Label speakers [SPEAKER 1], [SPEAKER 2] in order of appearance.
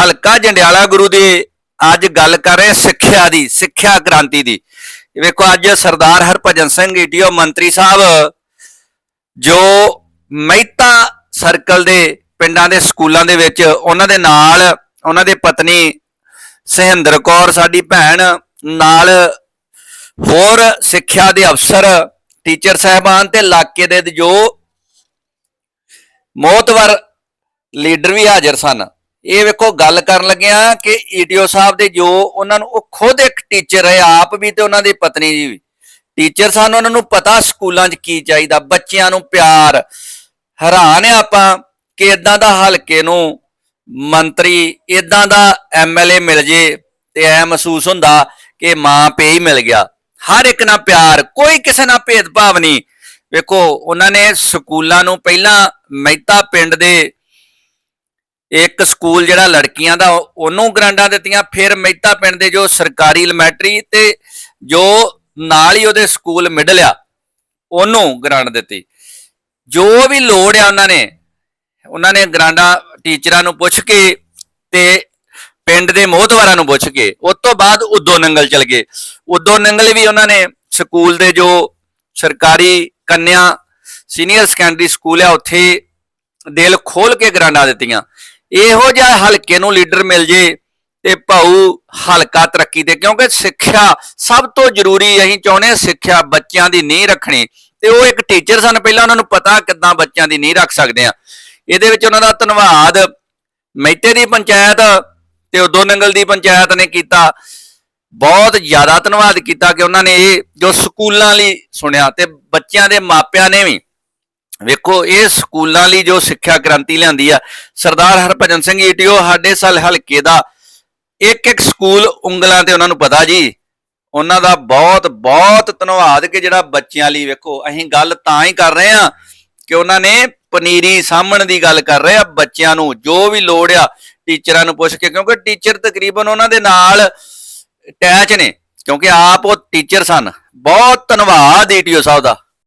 [SPEAKER 1] ਹਲਕਾ ਜੰਡਿਆਲਾ ਗੁਰੂ ਦੇ ਅੱਜ ਗੱਲ ਕਰ ਰਹੇ ਸਿੱਖਿਆ ਦੀ, ਸਿੱਖਿਆ ਕ੍ਰਾਂਤੀ ਦੀ। ਵੇਖੋ ਅੱਜ ਸਰਦਾਰ ਹਰਭਜਨ ਸਿੰਘ ਈਟੀਓ ਮੰਤਰੀ ਸਾਹਿਬ, ਜੋ ਮਹਿਤਾ ਸਰਕਲ ਦੇ ਪਿੰਡਾਂ ਦੇ ਸਕੂਲਾਂ ਦੇ ਵਿੱਚ ਉਹਨਾਂ ਦੇ ਨਾਲ ਉਹਨਾਂ ਦੇ ਪਤਨੀ ਸਹਿੰਦਰ ਕੌਰ, ਸਾਡੀ ਭੈਣ, ਨਾਲ ਹੋਰ ਸਿੱਖਿਆ ਦੇ ਅਫਸਰ, ਟੀਚਰ ਸਾਹਿਬਾਨ ਤੇ ਇਲਾਕੇ ਦੇ ਜੋ ਮੋਤਵਰ ਲੀਡਰ ਵੀ ਹਾਜ਼ਰ ਸਨ। ਇਹ ਵੇਖੋ, ਗੱਲ ਕਰਨ ਲੱਗਿਆ ਕਿ ਈਟੀਓ ਸਾਹਿਬ ਦੇ ਜੋ ਉਹਨਾਂ ਨੂੰ, ਉਹ ਖੁਦ ਇੱਕ ਟੀਚਰ ਹੈ, ਆਪ ਵੀ ਤੇ ਉਹਨਾਂ ਦੀ ਪਤਨੀ ਜੀ ਵੀ। ਟੀਚਰ ਸਨ ਉਹਨਾਂ ਨੂੰ ਪਤਾ ਸਕੂਲਾਂ 'ਚ ਕੀ ਚਾਹੀਦਾ, ਬੱਚਿਆਂ ਨੂੰ ਪਿਆਰ। ਹੈਰਾਨ ਆ ਆਪਾਂ ਕਿ ਇਦਾਂ ਦਾ ਹਲਕੇ ਨੂੰ ਮੰਤਰੀ ਇਦਾਂ ਦਾ ਐਮਐਲਏ ਮਿਲ ਜੇ ਤੇ ਐ ਮਹਿਸੂਸ ਹੁੰਦਾ ਕਿ ਮਾਂ ਪਿਓ ਹੀ ਮਿਲ ਗਿਆ। ਹਰ ਇੱਕ ਨਾਲ ਪਿਆਰ, ਕੋਈ ਕਿਸੇ ਨਾਲ ਭੇਦਭਾਵ ਨਹੀਂ। ਵੇਖੋ, ਉਹਨਾਂ ਨੇ ਸਕੂਲਾਂ ਨੂੰ ਪਹਿਲਾਂ ਮਹਿਤਾ ਪਿੰਡ ਦੇ ਇੱਕ ਸਕੂਲ ਜਿਹੜਾ ਲੜਕੀਆਂ ਦਾ, ਉਹਨੂੰ ਗ੍ਰਾਂਟਾਂ ਦਿੱਤੀਆਂ, ਫਿਰ ਮਹਿਤਾ ਪਿੰਡ ਦੇ ਜੋ ਸਰਕਾਰੀ ਐਲੀਮੈਂਟਰੀ ਤੇ ਜੋ ਨਾਲ ਹੀ ਉਹਦੇ ਸਕੂਲ ਮਿਡਲ ਆ, ਉਹਨੂੰ ਗ੍ਰਾਂਟ ਦਿੱਤੀ। ਜੋ ਵੀ ਲੋੜ ਆ ਉਹਨਾਂ ਨੇ ਉਹਨਾਂ ਨੇ ਗ੍ਰਾਂਟਾਂ ਟੀਚਰਾਂ ਨੂੰ ਪੁੱਛ ਕੇ ਤੇ ਪਿੰਡ ਦੇ ਮੋਹਤਵਾਰਾਂ ਨੂੰ ਪੁੱਛ ਕੇ, ਉਸ ਤੋਂ ਬਾਅਦ ਉਦੋਂ ਨੰਗਲ ਚਲ ਗਏ। ਉਦੋਂ ਨੰਗਲ ਵੀ ਉਹਨਾਂ ਨੇ ਸਕੂਲ ਦੇ ਜੋ ਸਰਕਾਰੀ ਕੰਨਿਆ ਸੀਨੀਅਰ ਸੈਕੰਡਰੀ ਸਕੂਲ ਆ, ਉੱਥੇ ਦਿਲ ਖੋਲ ਕੇ ਗ੍ਰਾਂਟਾਂ ਦਿੱਤੀਆਂ। ਇਹੋ ਜਿਹਾ ਹਲਕੇ ਨੂੰ ਲੀਡਰ ਮਿਲ ਜੇ ਤੇ ਭਾਊ ਹਲਕਾ ਤਰੱਕੀ ਤੇ ਕਿਉਂਕਿ ਸਿੱਖਿਆ ਸਭ ਤੋਂ ਜ਼ਰੂਰੀ ਅਸੀਂ ਚਾਹੁੰਦੇ ਹਾਂ ਸਿੱਖਿਆ ਬੱਚਿਆਂ ਦੀ ਨਹੀਂ ਰੱਖਣੀ, ਤੇ ਉਹ ਇੱਕ ਟੀਚਰ ਸਨ ਪਹਿਲਾਂ ਉਹਨਾਂ ਨੂੰ ਪਤਾ ਕਿੱਦਾਂ ਬੱਚਿਆਂ ਦੀ ਨਹੀਂ ਰੱਖ ਸਕਦੇ ਆ ਇਹਦੇ ਵਿੱਚ ਉਹਨਾਂ ਦਾ ਧੰਨਵਾਦ, ਮਹਿਤੇ ਦੀ ਪੰਚਾਇਤ ਤੇ ਉਦੋਂ ਨੰਗਲ ਦੀ ਪੰਚਾਇਤ ਨੇ ਕੀਤਾ। ਬਹੁਤ ਜ਼ਿਆਦਾ ਧੰਨਵਾਦ ਕੀਤਾ ਕਿ ਉਹਨਾਂ ਨੇ ਇਹ ਜੋ ਸਕੂਲਾਂ ਲਈ ਸੁਣਿਆ ਤੇ ਬੱਚਿਆਂ ਦੇ ਮਾਪਿਆਂ ਨੇ ਵੀ ਵੇਖੋ, ਇਹ ਸਕੂਲਾਂ ਲਈ ਜੋ ਸਿੱਖਿਆ ਕ੍ਰਾਂਤੀ ਲਿਆਂਦੀ ਆ, ਸਰਦਾਰ ਹਰਭਜਨ ਸਿੰਘ ਈਟੀਓ ਸਾਡੇ ਸਾਲ ਹਲਕੇ ਦਾ ਇੱਕ ਇੱਕ ਸਕੂਲ ਉਂਗਲਾਂ ਤੇ ਉਹਨਾਂ ਨੂੰ ਪਤਾ ਜੀ। ਉਹਨਾਂ ਦਾ ਬਹੁਤ ਬਹੁਤ ਧੰਨਵਾਦ ਕਿ ਜਿਹੜਾ ਬੱਚਿਆਂ ਲਈ ਵੇਖੋ, ਅਸੀਂ ਗੱਲ ਤਾਂ ਹੀ ਕਰ ਰਹੇ ਆ ਕਿ ਉਹਨਾਂ ਨੇ ਪਨੀਰੀ ਸਾਹਮਣ ਦੀ ਗੱਲ ਕਰ ਰਹੇ ਆ, ਬੱਚਿਆਂ ਨੂੰ ਜੋ ਵੀ ਲੋੜ ਆ, ਟੀਚਰਾਂ ਨੂੰ ਪੁੱਛ ਕੇ, ਕਿਉਂਕਿ ਟੀਚਰ ਤਕਰੀਬਨ ਉਹਨਾਂ ਦੇ ਨਾਲ ਅਟੈਚ ਨੇ, ਕਿਉਂਕਿ ਆਪ ਉਹ ਟੀਚਰ ਸਨ। ਬਹੁਤ ਧੰਨਵਾਦ ਈਟੀਓ ਸਾਹਿਬ ਦਾ।